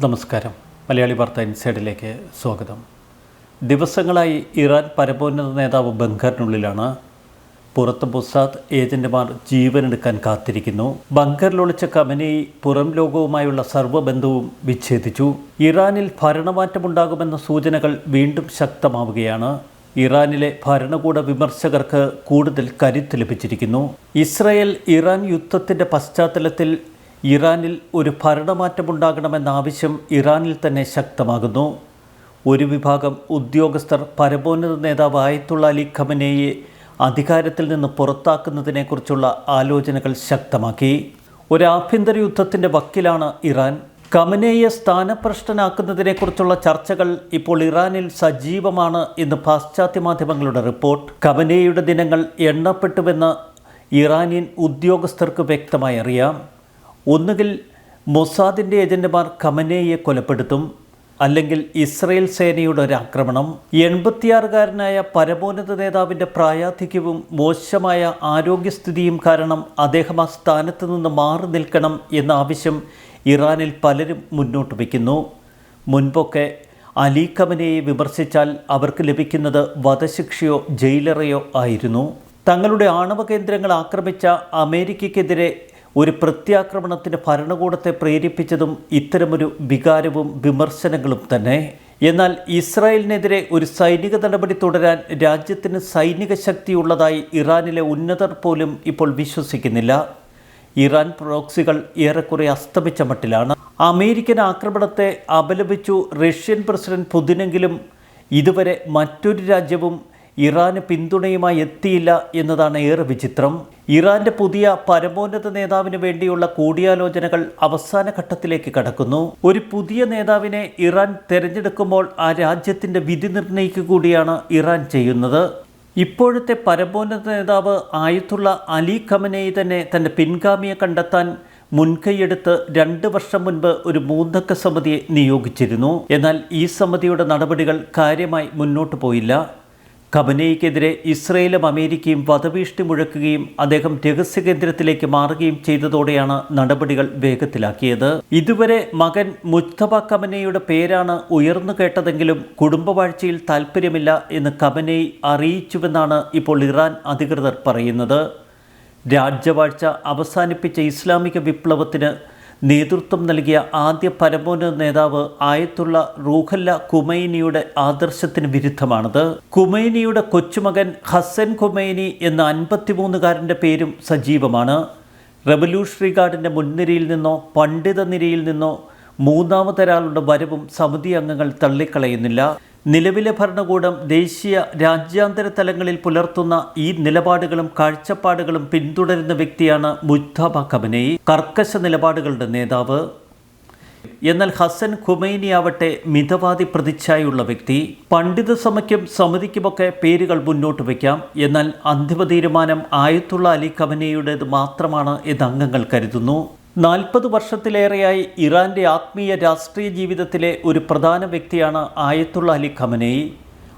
നമസ്കാരം. മലയാളി വാർത്ത ഇൻസൈഡിലേക്ക് സ്വാഗതം. ദിവസങ്ങളായി ഇറാൻ പരമോന്നത നേതാവ് ബങ്കറിനുള്ളിലാണ് പുറത്ത് മൊസാദ് ഏജന്റുമാർ ജീവനെടുക്കാൻ കാത്തിരിക്കുന്നു. ബങ്കറിൽ ഒളിച്ച കമനയി പുറം ലോകവുമായുള്ള സർവബന്ധവും വിച്ഛേദിച്ചു. ഇറാനിൽ ഭരണമാറ്റമുണ്ടാകുമെന്ന സൂചനകൾ വീണ്ടും ശക്തമാവുകയാണ്. ഇറാനിലെ ഭരണകൂട വിമർശകർക്ക് കൂടുതൽ കരുത്ത് ലഭിച്ചിരിക്കുന്നു. ഇസ്രയേൽ ഇറാൻ യുദ്ധത്തിന്റെ പശ്ചാത്തലത്തിൽ ഇറാനിൽ ഒരു ഭരണമാറ്റമുണ്ടാകണമെന്ന ആവശ്യം ഇറാനിൽ തന്നെ ശക്തമാകുന്നു. ഒരു വിഭാഗം ഉദ്യോഗസ്ഥർ പരമോന്നത നേതാവ് ആയത്തുള്ള അലി ഖമനയെ അധികാരത്തിൽ നിന്ന് പുറത്താക്കുന്നതിനെക്കുറിച്ചുള്ള ആലോചനകൾ ശക്തമാക്കി. ഒരു ആഭ്യന്തര യുദ്ധത്തിന്റെ വക്കിലാണ് ഇറാൻ. കമനയെ സ്ഥാനഭ്രഷ്ടനാക്കുന്നതിനെക്കുറിച്ചുള്ള ചർച്ചകൾ ഇപ്പോൾ ഇറാനിൽ സജീവമാണ് എന്ന് പാശ്ചാത്യ മാധ്യമങ്ങളുടെ റിപ്പോർട്ട്. കമനയുടെ ദിനങ്ങൾ എണ്ണപ്പെട്ടുവെന്ന് ഇറാനിയൻ ഉദ്യോഗസ്ഥർക്ക് വ്യക്തമായി അറിയാം. ഒന്നുകിൽ മൊസാദിന്റെ ഏജന്റുമാർ ഖമനേയെ കൊലപ്പെടുത്തും അല്ലെങ്കിൽ ഇസ്രയേൽ സേനയുടെ ഒരു ആക്രമണം. എൺപത്തിയാറുകാരനായ പരമോന്നത നേതാവിന്റെ പ്രായാധിക്യവും മോശമായ ആരോഗ്യസ്ഥിതിയും കാരണം അദ്ദേഹം ആ സ്ഥാനത്ത് നിന്ന് മാറി നിൽക്കണം എന്ന ആവശ്യം ഇറാനിൽ പലരും മുന്നോട്ട് വയ്ക്കുന്നു. മുൻപൊക്കെ അലി ഖമനയെ വിമർശിച്ചാൽ അവർക്ക് ലഭിക്കുന്നത് വധശിക്ഷയോ ജയിലറയോ ആയിരുന്നു. തങ്ങളുടെ ആണവ കേന്ദ്രങ്ങൾ ആക്രമിച്ച അമേരിക്കയ്ക്കെതിരെ ഒരു പ്രത്യാക്രമണത്തിന് ഭരണകൂടത്തെ പ്രേരിപ്പിച്ചതും ഇത്തരമൊരു വികാരവും വിമർശനങ്ങളും തന്നെ. എന്നാൽ ഇസ്രായേലിനെതിരെ ഒരു സൈനിക നടപടി തുടരാൻ രാജ്യത്തിന് സൈനിക ശക്തിയുള്ളതായി ഇറാനിലെ ഉന്നതർ പോലും ഇപ്പോൾ വിശ്വസിക്കുന്നില്ല. ഇറാൻ പ്രോക്സികൾ ഏറെക്കുറെ അസ്തമിച്ച മട്ടിലാണ്. അമേരിക്കൻ ആക്രമണത്തെ അപലപിച്ചു റഷ്യൻ പ്രസിഡന്റ് പുതിനെങ്കിലും ഇതുവരെ മറ്റൊരു രാജ്യവും ഇറാന് പിന്തുണയുമായി എത്തിയില്ല എന്നതാണ് ഏറെ വിചിത്രം. ഇറാന്റെ പുതിയ പരമോന്നത നേതാവിന് വേണ്ടിയുള്ള കൂടിയാലോചനകൾ അവസാന ഘട്ടത്തിലേക്ക് കടക്കുന്നു. ഒരു പുതിയ നേതാവിനെ ഇറാൻ തെരഞ്ഞെടുക്കുമ്പോൾ ആ രാജ്യത്തിന്റെ വിധി നിർണയിക്കുക കൂടിയാണ് ഇറാൻ ചെയ്യുന്നത്. ഇപ്പോഴത്തെ പരമോന്നത നേതാവ് ആയത്തുള്ള അലി ഖമനയി തന്നെ തന്റെ പിൻഗാമിയെ കണ്ടെത്താൻ മുൻകൈയെടുത്ത് രണ്ട് വർഷം മുൻപ് ഒരു മൂന്നക്ക സമിതിയെ നിയോഗിച്ചിരുന്നു. എന്നാൽ ഈ സമിതിയുടെ നടപടികൾ കാര്യമായി മുന്നോട്ട് പോയില്ല. ഖമനയ്ക്കെതിരെ ഇസ്രയേലും അമേരിക്കയും വധഭീഷണി മുഴക്കുകയും അദ്ദേഹം രഹസ്യ കേന്ദ്രത്തിലേക്ക് മാറുകയും ചെയ്തതോടെയാണ് നടപടികൾ വേഗത്തിലാക്കിയത്. ഇതുവരെ മകൻ മുസ്തഫ കമനയുടെ പേരാണ് ഉയർന്നു കേട്ടതെങ്കിലും കുടുംബവാഴ്ചയിൽ താൽപ്പര്യമില്ല എന്ന് കമനയി അറിയിച്ചുവെന്നാണ് ഇപ്പോൾ ഇറാൻ അധികൃതർ പറയുന്നത്. രാജ്യവാഴ്ച അവസാനിപ്പിച്ച ഇസ്ലാമിക വിപ്ലവത്തിന് നേതൃത്വം നൽകിയ ആദ്യ പരമോന്നത നേതാവ് ആയത്തുള്ള റൂഹല്ല കുമൈനിയുടെ ആദർശത്തിന് വിരുദ്ധമാണത്. കുമൈനിയുടെ കൊച്ചുമകൻ ഹസൻ കുമൈനി എന്ന അൻപത്തിമൂന്നുകാരന്റെ പേരും സജീവമാണ്. റവല്യൂഷണറി ഗാർഡിന്റെ മുൻനിരയിൽ നിന്നോ പണ്ഡിത നിരയിൽ നിന്നോ മൂന്നാമതൊരാളുടെ വരവും സമിതി അംഗങ്ങൾ തള്ളിക്കളയുന്നില്ല. നിലവിലെ ഭരണകൂടം ദേശീയ രാജ്യാന്തര തലങ്ങളിൽ പുലർത്തുന്ന ഈ നിലപാടുകളും കാഴ്ചപ്പാടുകളും പിന്തുടരുന്ന വ്യക്തിയാണ് മുജ്താബ ഖമനയി കർക്കശ നിലപാടുകളുടെ നേതാവ്. എന്നാൽ ഹസൻ ഖുമൈനി ആവട്ടെ മിതവാദി പ്രതിച്ഛായുള്ള വ്യക്തി. പണ്ഡിത സഭയ്ക്കും സമിതിക്കുമൊക്കെ പേരുകൾ മുന്നോട്ട് വയ്ക്കാം. എന്നാൽ അന്തിമ തീരുമാനം ആയത്തുള്ള അലി ഖമനയുടേത് മാത്രമാണ് എന്ന് അംഗങ്ങൾ കരുതുന്നു. നാൽപ്പത് വർഷത്തിലേറെയായി ഇറാന്റെ ആത്മീയ രാഷ്ട്രീയ ജീവിതത്തിലെ ഒരു പ്രധാന വ്യക്തിയാണ് ആയത്തുള്ള അലി ഖമനേയി.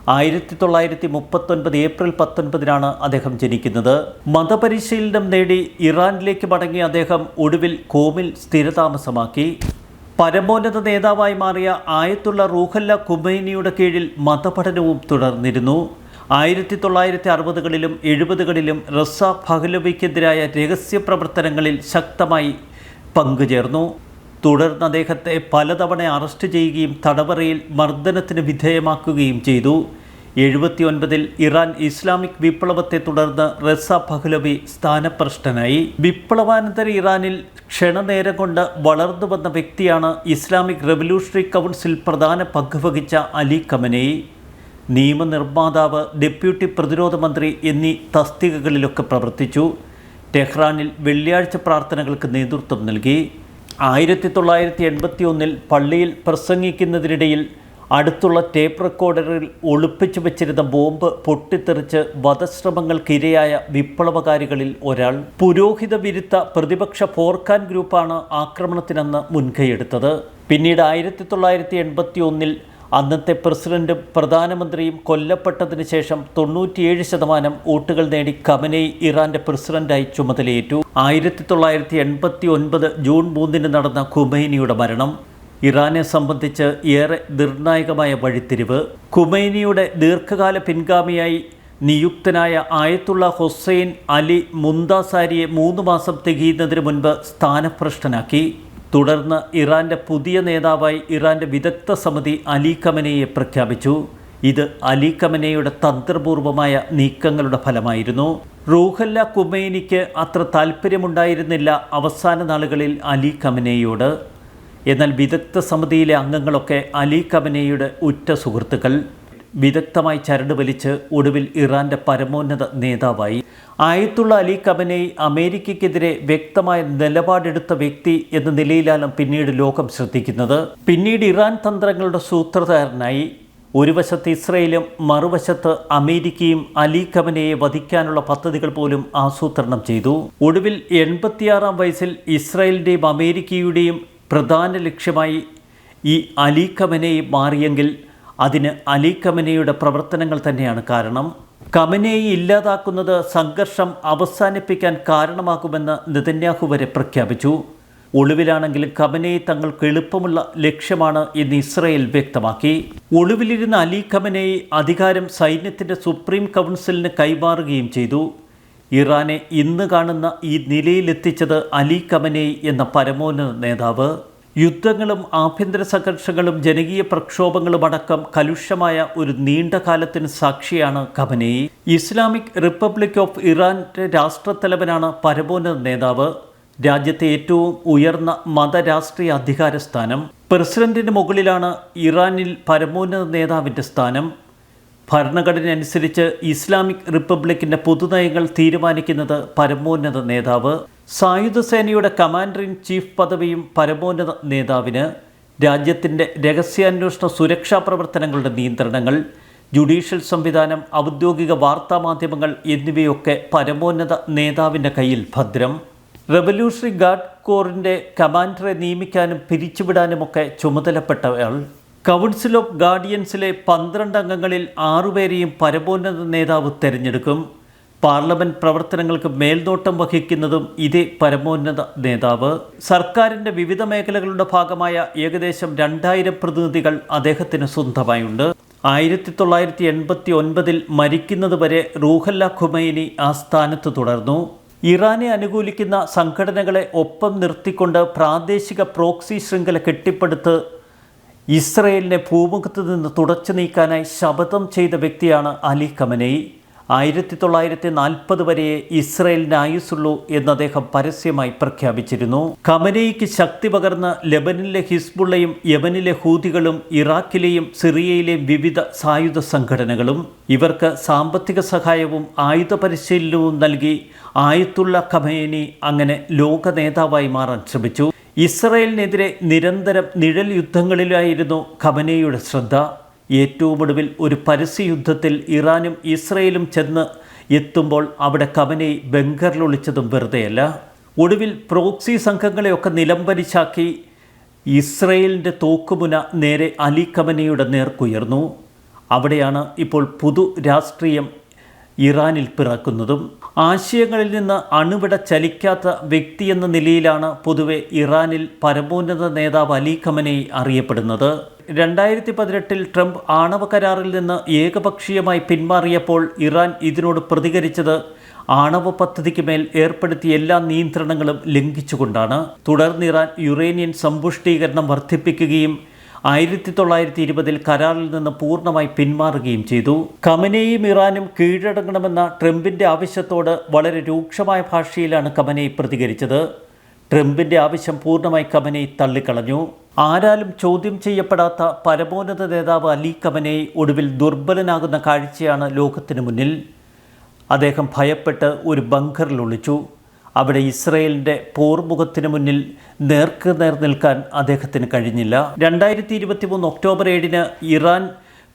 ആയിരത്തി തൊള്ളായിരത്തി മുപ്പത്തൊൻപത് ഏപ്രിൽ പത്തൊൻപതിനാണ് അദ്ദേഹം ജനിക്കുന്നത്. മതപരിശീലനം നേടി ഇറാനിലേക്ക് മടങ്ങിയ അദ്ദേഹം ഒടുവിൽ കോമിൽ സ്ഥിരതാമസമാക്കി. പരമോന്നത നേതാവായി മാറിയ ആയത്തുള്ള റൂഹല്ല കുമൈനിയുടെ കീഴിൽ മതപഠനവും തുടർന്നിരുന്നു. ആയിരത്തി തൊള്ളായിരത്തി അറുപതുകളിലും എഴുപതുകളിലും റസ ഫഹ്ലബിക്കെതിരായ രഹസ്യ പ്രവർത്തനങ്ങളിൽ ശക്തമായി പങ്കുചേർന്നു. തുടർന്ന് അദ്ദേഹത്തെ പലതവണ അറസ്റ്റ് ചെയ്യുകയും തടവറയിൽ മർദ്ദനത്തിന് വിധേയമാക്കുകയും ചെയ്തു. എഴുപത്തിയൊൻപതിൽ ഇറാൻ ഇസ്ലാമിക് വിപ്ലവത്തെ തുടർന്ന് റസ പഹ്ലവി സ്ഥാനഭ്രഷ്ടനായി വിപ്ലവാനന്തര ഇറാനിൽ ക്ഷണനേരം കൊണ്ട് വളർന്നു വന്ന വ്യക്തിയാണ് ഇസ്ലാമിക് റവല്യൂഷണറി കൗൺസിൽ പ്രധാന പങ്കുവഹിച്ച അലി കമനേയി നിയമനിർമ്മാതാവ് ഡെപ്യൂട്ടി പ്രതിരോധ മന്ത്രി എന്നീ തസ്തികകളിലൊക്കെ പ്രവർത്തിച്ചു. ടെഹ്റാനിൽ വെള്ളിയാഴ്ച പ്രാർത്ഥനകൾക്ക് നേതൃത്വം നൽകി. ആയിരത്തി തൊള്ളായിരത്തി എൺപത്തി ഒന്നിൽ പള്ളിയിൽ പ്രസംഗിക്കുന്നതിനിടയിൽ അടുത്തുള്ള ടേപ്പ് റെക്കോർഡറിൽ ഒളിപ്പിച്ചു വെച്ചിരുന്ന ബോംബ് പൊട്ടിത്തെറിച്ച് വധശ്രമങ്ങൾക്കിരയായ വിപ്ലവകാരികളിൽ ഒരാൾ. പുരോഹിത വിരുദ്ധ പ്രതിപക്ഷ ഫോർഖാൻ ഗ്രൂപ്പാണ് ആക്രമണത്തിനെന്ന് മുൻകൈയെടുത്തത് പിന്നീട് ആയിരത്തി തൊള്ളായിരത്തി എൺപത്തി ഒന്നിൽ അന്നത്തെ പ്രസിഡന്റും പ്രധാനമന്ത്രിയും കൊല്ലപ്പെട്ടതിന് ശേഷം തൊണ്ണൂറ്റിയേഴ് ശതമാനം വോട്ടുകൾ നേടി കമനയി ഇറാന്റെ പ്രസിഡന്റായി ചുമതലയേറ്റു. ആയിരത്തി തൊള്ളായിരത്തി എൺപത്തി ഒൻപത് ജൂൺ മൂന്നിന് നടന്ന ഖുമൈനിയുടെ മരണം ഇറാനെ സംബന്ധിച്ച് ഏറെ നിർണായകമായ വഴിത്തിരിവ്. ഖുമൈനിയുടെ ദീർഘകാല പിൻഗാമിയായി നിയുക്തനായ ആയത്തുള്ള ഹുസൈൻ അലി മുന്താസാരിയെ മൂന്ന് മാസം തികയുന്നതിന് മുൻപ് സ്ഥാനഭ്രഷ്ടനാക്കി. തുടർന്ന് ഇറാന്റെ പുതിയ നേതാവായി ഇറാന്റെ വിദഗ്ധ സമിതി അലി കമനയെ പ്രഖ്യാപിച്ചു. ഇത് അലി കമനയുടെ തന്ത്രപൂർവമായ നീക്കങ്ങളുടെ ഫലമായിരുന്നു. റൂഹല്ല കുമൈനിക്ക് അത്ര താല്പര്യമുണ്ടായിരുന്നില്ല അവസാന നാളുകളിൽ അലി കമനയോട് എന്നാൽ വിദഗ്ധ സമിതിയിലെ അംഗങ്ങളൊക്കെ അലി കമനയുടെ ഉറ്റ സുഹൃത്തുക്കൾ. വിദഗ്ധമായി ചരട് വലിച്ച് ഒടുവിൽ ഇറാന്റെ പരമോന്നത നേതാവായി. ആയത്തുള്ള അലി കമനെ അമേരിക്കയ്ക്കെതിരെ വ്യക്തമായ നിലപാടെടുത്ത വ്യക്തി എന്ന നിലയിലാണ് പിന്നീട് ലോകം ശ്രദ്ധിക്കുന്നത്. പിന്നീട് ഇറാൻ തന്ത്രങ്ങളുടെ സൂത്രധാരനായി. ഒരു വശത്ത് ഇസ്രയേലും മറുവശത്ത് അമേരിക്കയും അലി ഖമനയെ വധിക്കാനുള്ള പദ്ധതികൾ പോലും ആസൂത്രണം ചെയ്തു. ഒടുവിൽ എൺപത്തിയാറാം വയസ്സിൽ ഇസ്രയേലിന്റെയും അമേരിക്കയുടെയും പ്രധാന ലക്ഷ്യമായി ഈ അലി ഖമനയെ മാറിയെങ്കിൽ അതിന് അലി കമനയുടെ പ്രവർത്തനങ്ങൾ തന്നെയാണ് കാരണം. കമനയെ ഇല്ലാതാക്കുന്നത് സംഘർഷം അവസാനിപ്പിക്കാൻ കാരണമാകുമെന്ന് നിതന്യാഹു വരെ പ്രഖ്യാപിച്ചു. ഒളിവിലാണെങ്കിൽ ഖമനയെ തങ്ങൾക്ക് എളുപ്പമുള്ള ലക്ഷ്യമാണ് എന്ന് ഇസ്രയേൽ വ്യക്തമാക്കി. ഒളിവിലിരുന്ന അലി ഖമനയെ അധികാരം സൈന്യത്തിന്റെ സുപ്രീം കൗൺസിലിന് കൈമാറുകയും ചെയ്തു. ഇറാനെ ഇന്ന് കാണുന്ന ഈ നിലയിലെത്തിച്ചത് അലി ഖമനേ എന്ന പരമോന്നത നേതാവ്. യുദ്ധങ്ങളും ആഭ്യന്തര സംഘർഷങ്ങളും ജനകീയ പ്രക്ഷോഭങ്ങളും അടക്കം കലുഷമായ ഒരു നീണ്ട കാലത്തിന് സാക്ഷിയാണ് ഖമനേയി. ഇസ്ലാമിക് റിപ്പബ്ലിക് ഓഫ് ഇറാന്റെ രാഷ്ട്രത്തലവനാണ് പരമോന്നത നേതാവ്. രാജ്യത്തെ ഏറ്റവും ഉയർന്ന മതരാഷ്ട്രീയ അധികാര സ്ഥാനം. പ്രസിഡന്റിന് മുകളിലാണ് ഇറാനിൽ പരമോന്നത നേതാവിന്റെ സ്ഥാനം. ഭരണഘടന അനുസരിച്ച് ഇസ്ലാമിക് റിപ്പബ്ലിക്കിന്റെ പൊതുനയങ്ങൾ തീരുമാനിക്കുന്നത് പരമോന്നത നേതാവ്. സായുധ സേനയുടെ കമാൻഡർ ഇൻ ചീഫ് പദവിയും പരമോന്നത നേതാവിന് രാജ്യത്തിന്റെ രഹസ്യാന്വേഷണ സുരക്ഷാ പ്രവർത്തനങ്ങളുടെ നിയന്ത്രണങ്ങൾ ജുഡീഷ്യൽ സംവിധാനം ഔദ്യോഗിക വാർത്താ മാധ്യമങ്ങൾ എന്നിവയൊക്കെ പരമോന്നത നേതാവിന്റെ കയ്യിൽ ഭദ്രം. റവല്യൂഷണറി ഗാർഡ് കോറിന്റെ കമാൻഡറെ നിയമിക്കാനും പിരിച്ചുവിടാനുമൊക്കെ ചുമതലപ്പെട്ടയാൾ. കൗൺസിൽ ഓഫ് ഗാർഡിയൻസിലെ പന്ത്രണ്ട് അംഗങ്ങളിൽ ആറുപേരെയും പരമോന്നത നേതാവ് തിരഞ്ഞെടുക്കും. പാർലമെന്റ് പ്രവർത്തനങ്ങൾക്ക് മേൽനോട്ടം വഹിക്കുന്നതും ഇതേ പരമോന്നത നേതാവ്. സർക്കാരിന്റെ വിവിധ മേഖലകളുടെ ഭാഗമായ ഏകദേശം രണ്ടായിരം പ്രതിനിധികൾ അദ്ദേഹത്തിന് സ്വന്തമായുണ്ട്. ആയിരത്തി തൊള്ളായിരത്തി എൺപത്തി ഒൻപതിൽ മരിക്കുന്നതുവരെ റൂഹല്ല ഖുമൈനി ആ സ്ഥാനത്ത് തുടർന്നു. ഇറാനെ അനുകൂലിക്കുന്ന സംഘടനകളെ ഒപ്പം നിർത്തിക്കൊണ്ട് പ്രാദേശിക പ്രോക്സി ശൃംഖല കെട്ടിപ്പടുത്ത് ഇസ്രയേലിനെ ഭൂമുഖത്ത് നിന്ന് തുടച്ചു നീക്കാനായി ശപഥം ചെയ്ത വ്യക്തിയാണ് അലി ഖമനൈ ആയിരത്തി തൊള്ളായിരത്തി നാൽപ്പത് വരെ ഇസ്രയേലിന് ആയുസുള്ളൂ എന്ന് അദ്ദേഹം പരസ്യമായി പ്രഖ്യാപിച്ചിരുന്നു. ഖമനയ്ക്ക് ശക്തി പകർന്ന് ലബനിലെ ഹിസ്ബുള്ളയും യമനിലെ ഹൂതികളും ഇറാഖിലെയും സിറിയയിലെയും വിവിധ സായുധ സംഘടനകളും ഇവർക്ക് സാമ്പത്തിക സഹായവും ആയുധ പരിശീലനവും നൽകി ആയത്തുള്ള ഖമേനി അങ്ങനെ ലോക നേതാവായി മാറാൻ ശ്രമിച്ചു. ഇസ്രയേലിനെതിരെ നിരന്തരം നിഴൽ യുദ്ധങ്ങളിലായിരുന്നു ഖമനയുടെ ശ്രദ്ധ. ഏറ്റവും ഒടുവിൽ ഒരു പരസ്യയുദ്ധത്തിൽ ഇറാനും ഇസ്രയേലും ചെന്ന് എത്തുമ്പോൾ അവിടെ കമനെ ബംഗറിലൊളിച്ചതും വെറുതെയല്ല. ഒടുവിൽ പ്രോക്സി സംഘങ്ങളെയൊക്കെ നിലംപരിച്ചാക്കി ഇസ്രയേലിന്റെ തോക്കുമുന നേരെ അലി കമനയുടെ നേർക്കുയർന്നു. അവിടെയാണ് ഇപ്പോൾ പുതു രാഷ്ട്രീയം ഇറാനിൽ പിറക്കുന്നതും ആശയങ്ങളിൽ നിന്ന് അണുവിട ചലിക്കാത്ത വ്യക്തി എന്ന നിലയിലാണ് പൊതുവെ ഇറാനിൽ പരമോന്നത നേതാവ് അലി ഖമനെ അറിയപ്പെടുന്നത്. രണ്ടായിരത്തി പതിനെട്ടിൽ ട്രംപ് ആണവ കരാറിൽ നിന്ന് ഏകപക്ഷീയമായി പിന്മാറിയപ്പോൾ ഇറാൻ ഇതിനോട് പ്രതികരിച്ചത് ആണവ പദ്ധതിക്ക് മേൽ ഏർപ്പെടുത്തിയ എല്ലാ നിയന്ത്രണങ്ങളും ലംഘിച്ചുകൊണ്ടാണ്. തുടർന്ന് ഇറാൻ യുറേനിയൻ സമ്പുഷ്ടീകരണം വർദ്ധിപ്പിക്കുകയും ആയിരത്തി തൊള്ളായിരത്തി ഇരുപതിൽ കരാറിൽ നിന്ന് പൂർണമായി പിന്മാറുകയും ചെയ്തു. കമനയും ഇറാനും കീഴടങ്ങണമെന്ന ട്രംപിന്റെ ആവശ്യത്തോട് വളരെ രൂക്ഷമായ ഭാഷയിലാണ് കമനെ പ്രതികരിച്ചത്. ട്രംപിന്റെ ആവശ്യം പൂർണമായി കമനെ തള്ളിക്കളഞ്ഞു. ആരാലും ചോദ്യം ചെയ്യപ്പെടാത്ത പരമോന്നത നേതാവ് അലി കമനെ ഒടുവിൽ ദുർബലനാകുന്ന കാഴ്ചയാണ് ലോകത്തിന് മുന്നിൽ. അദ്ദേഹം ഭയപ്പെട്ട് ഒരു ബങ്കറിൽ ഒളിച്ചു. അവിടെ ഇസ്രയേലിന്റെ പോർമുഖത്തിന് മുന്നിൽ നേർക്ക് നേർ നിൽക്കാൻ അദ്ദേഹത്തിന് കഴിഞ്ഞില്ല. രണ്ടായിരത്തി ഇരുപത്തി മൂന്ന് ഒക്ടോബർ ഏഴിന് ഇറാൻ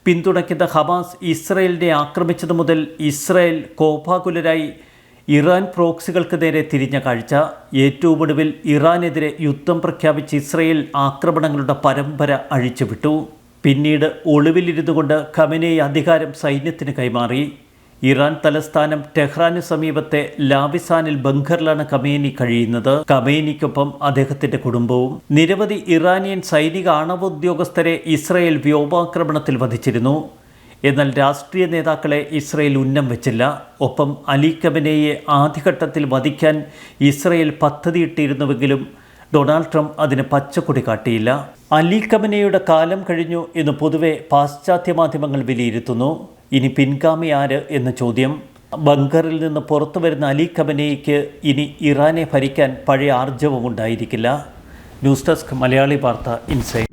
പിന്തുണയ്ക്കുന്ന ഹമാസ് ഇസ്രയേലിനെ ആക്രമിച്ചത് മുതൽ ഇസ്രയേൽ കോപാകുലരായി ഇറാൻ പ്രോക്സികൾക്ക് നേരെ തിരിഞ്ഞ കാഴ്ച. ഏറ്റവും ഒടുവിൽ ഇറാനെതിരെ യുദ്ധം പ്രഖ്യാപിച്ച് ഇസ്രയേൽ ആക്രമണങ്ങളുടെ പരമ്പര അഴിച്ചുവിട്ടു. പിന്നീട് ഒളിവിലിരുന്നു കൊണ്ട് ഖമനെ അധികാരം സൈന്യത്തിന് കൈമാറി. ഇറാൻ തലസ്ഥാനം ടെഹ്റാന് സമീപത്തെ ലാവിസാനിൽ ബംഗറിലാണ് കമേനി കഴിയുന്നത്. കമേനിക്കൊപ്പം അദ്ദേഹത്തിന്റെ കുടുംബവും നിരവധി ഇറാനിയൻ സൈനിക ആണവ ഉദ്യോഗസ്ഥരെ ഇസ്രയേൽ വ്യോമാക്രമണത്തിൽ വധിച്ചിരുന്നു. എന്നാൽ രാഷ്ട്രീയ നേതാക്കളെ ഇസ്രയേൽ ഉന്നം വെച്ചില്ല. ഒപ്പം അലി കബനയെ ആദ്യഘട്ടത്തിൽ വധിക്കാൻ ഇസ്രയേൽ പദ്ധതിയിട്ടിരുന്നുവെങ്കിലും ഡൊണാൾഡ് ട്രംപ് അതിന് പച്ചക്കൊടി കാട്ടിയില്ല. അലി കബനയുടെ കാലം കഴിഞ്ഞു എന്ന് പൊതുവെ പാശ്ചാത്യ മാധ്യമങ്ങൾ വിലയിരുത്തുന്നു. ഇനി പിൻഗാമി ആര് എന്ന ചോദ്യം. ബങ്കറിൽ നിന്ന് പുറത്തു വരുന്ന അലി കമനേക്ക് ഇനി ഇറാനെ ഭരിക്കാൻ പഴയ ആർജവം ഉണ്ടായിരിക്കില്ല. ന്യൂസ് ഡെസ്ക് മലയാളി വാർത്ത ഇൻസൈഡ്